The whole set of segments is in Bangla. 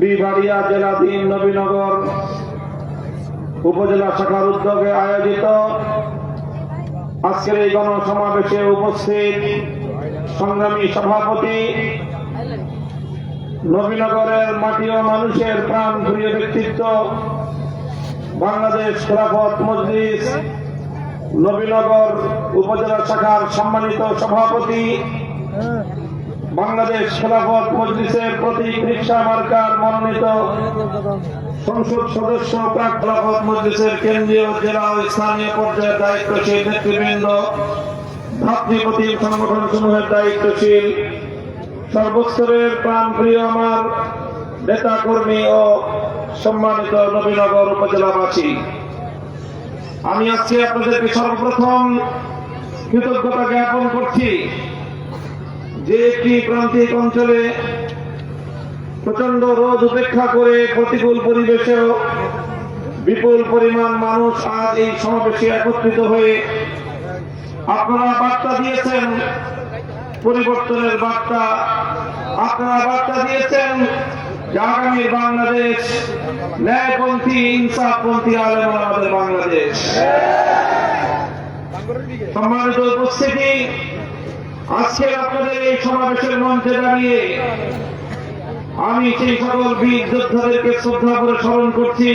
বিবাড়িয়া জেলাধীন নবীনগর উপজেলা শাখার উদ্যোগে আয়োজিত আজকের এই গণসমাবেশে উপস্থিত সংগ্রামী সভাপতি, নবীনগরের মাটি ও মানুষের প্রাণ প্রিয় ব্যক্তিত্ব, বাংলাদেশ খেলাফত মজলিস, নবীনগর উপজেলা শাখার সম্মানিত সভাপতি বাংলাদেশ খেলাফত মজলিসের প্রতীক রিক্সা মার্কার মনোনীত সংসদ সদস্য প্রাক খেলাফত মজলিসের কেন্দ্রীয় জেলা ও স্থানীয় পর্যায়ের দায়িত্বশীল নেতৃবৃন্দ ভাতৃপ্রতিম সংগঠন সমূহের দায়িত্বশীল, সর্বস্তরের প্রাণ প্রিয় আমার নেতা কর্মী ও সম্মানিত নবীনগর উপজেলাবাসী। আমি আজকে আপনাদেরকে সর্বপ্রথম কৃতজ্ঞতা জ্ঞাপন করছি। যে একটি প্রান্তিক অঞ্চলে প্রচণ্ড রোদ উপেক্ষা করে প্রতিকূল পরিবেশেও বিপুল পরিমাণ মানুষ আজ এই সমাবেশে একত্রিত হয়ে আপনারা বার্তা দিয়েছেন পরিবর্তনের বার্তা আপনারা বার্তা দিয়েছেন যে আগামী বাংলাদেশ ন্যায়পন্থী ইনসাফপন্থী আলেম আমাদের বাংলাদেশ। সম্মানিত উপস্থিতি আজকে আপনাদের এই সমাবেশের মঞ্চে দাঁড়িয়ে আমি সেই সকল বীর যোদ্ধাদেরকে শ্রদ্ধা করে স্মরণ করছি।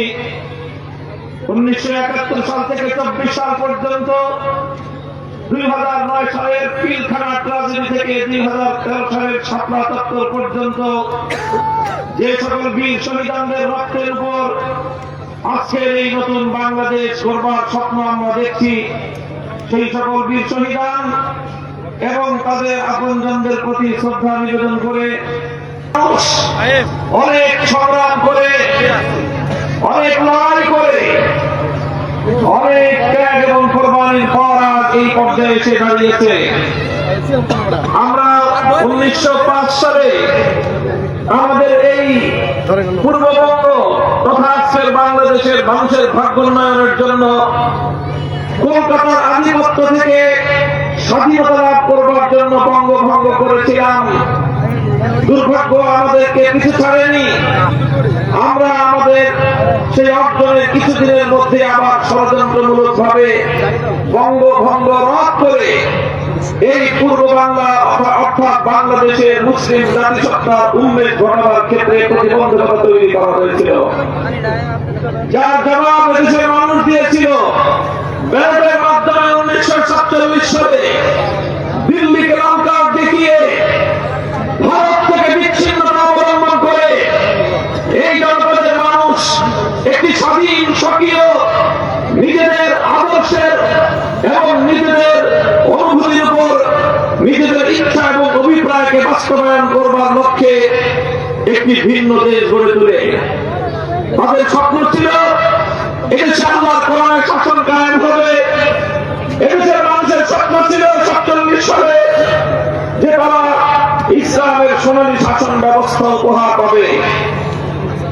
উনিশশো একাত্তর সাল থেকে চব্বিশ সাল পর্যন্ত দুই হাজার নয় সালের পিলখানা ট্রাজেডি থেকে দুই হাজার তেরো সালের ছাপলা তত্ত্ব পর্যন্ত যে সকল বীর শহীদানদের রক্তের উপর আজকের এই নতুন বাংলাদেশ গড়বার স্বপ্ন আমরা দেখছি, সেই সকল বীর শহীদান এবং তাদের আপনজনদের প্রতি শ্রদ্ধা নিবেদন করে অনেক সংগ্রাম করে, অনেক লড়াই করে, অনেক ত্যাগ এবং কোরবানির পর আজ এই পর্যায়ে এসে দাঁড়িয়েছে। আমরা উনিশশো পাঁচ সালে আমাদের এই পূর্ববঙ্গ তথা আজকের বাংলাদেশের মানুষের ভাগ্য উন্নয়নের জন্য কলকাতার আধিপত্য থেকে স্বাধীনতা লাভ করবার জন্য বঙ্গভঙ্গ করেছিলাম। দুর্ভাগ্য আমাদেরকে কিছু ছাড়েনি। আমরা আমাদের সেই অর্জনের কিছুদিনের মধ্যে আবার ষড়যন্ত্রমূলক ভাবে বঙ্গভঙ্গ রদ করে এই পূর্ব বাংলা অর্থাৎ বাংলাদেশের মুসলিম জাতিসত্তার উন্মেষ ঘটাবার ক্ষেত্রে প্রতিবন্ধকতা তৈরি করা হয়েছিল। যার জবাব এদেশের মানুষ দিয়েছিল। ব্যালটের মাধ্যমে উনিশশো সাতচল্লিশ সালে দিল্লিকে লঙ্কা দেখিয়ে ভারত থেকে বিচ্ছিন্নতা অবলম্বন করে এই জনপদের মানুষ একটি স্বাধীন, স্বকীয়, নিজেদের আদর্শের এবং নিজেদের অনুভূতির উপর নিজেদের ইচ্ছা এবং অভিপ্রায়কে বাস্তবায়ন করবার লক্ষ্যে একটি ভিন্ন দেশ গড়ে তোলে। তাদের স্বপ্ন ছিল শাসন মানুষের যে ইসলামের শাসন ব্যবস্থা উপহার পাবে।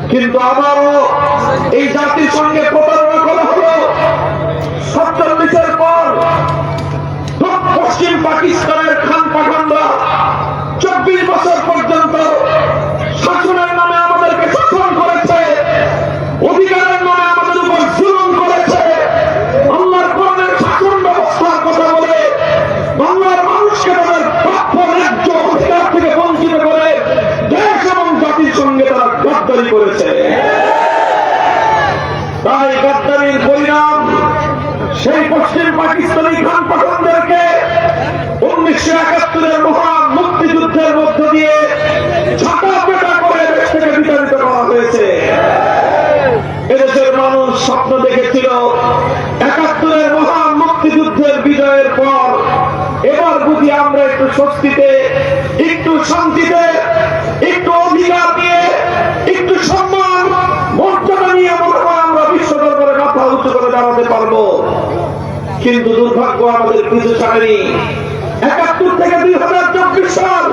কিন্তু আবারও এই জাতির সঙ্গে প্রতারণা সেই পশ্চিম পাকিস্তানি খান পাঠানদেরকে উনিশশো একাত্তরের মহান মুক্তিযুদ্ধের মধ্য দিয়ে ছাটা পেটা করে দেশ থেকে বিতাড়িত করা হয়েছে। এদেশের মানুষ স্বপ্ন দেখেছিল, একাত্তরের মহান মুক্তিযুদ্ধের বিজয়ের পর এবার বুঝি আমরা একটু স্বস্তিতে, একটু শান্তিতে কিন্তু দুর্ভাগ্য আমাদের কিছু ছাড়েনি। একাত্তর থেকে দুই হাজার চব্বিশ সাল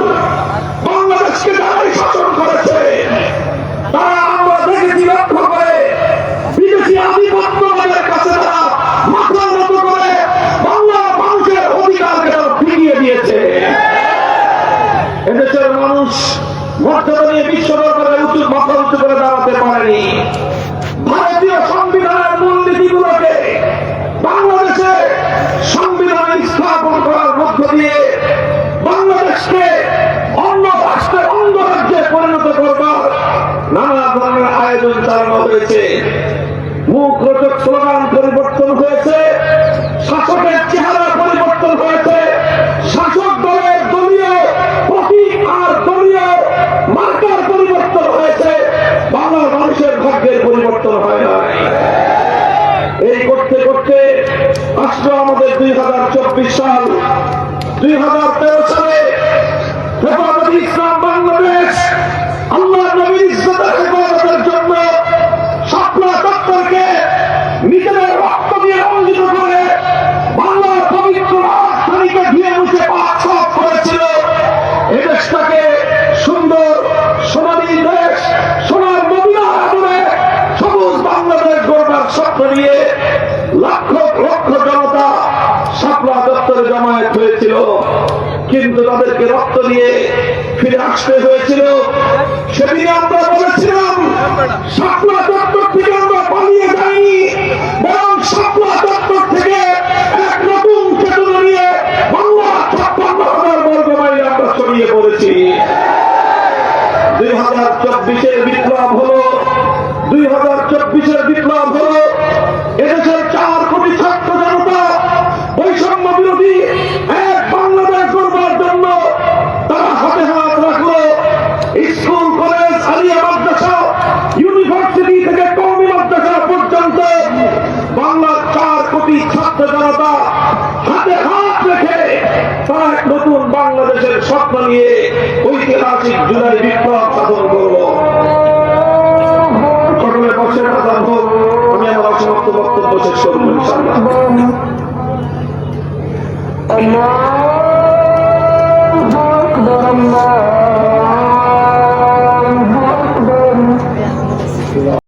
হয়েছে। মুখ রোচক স্লোগান পরিবর্তন হয়েছে। কিন্তু তাদেরকে রক্ত দিয়ে ফিরে আসতে হয়েছিল। সেদিনে আমরা বলেছিলাম সাতলা দপ্তর থেকে আমরা ছাত্র জনতা হাতে হাত রেখে তারা এক নতুন বাংলাদেশের স্বপ্ন নিয়ে ঐতিহাসিক জুলাই বিপ্লব সাধন করব। ঘটনের পক্ষের প্রধান হোক, আমি আমার অসমাপ্ত বক্তব্য শেষ করব ইনশাল্লাহ Allah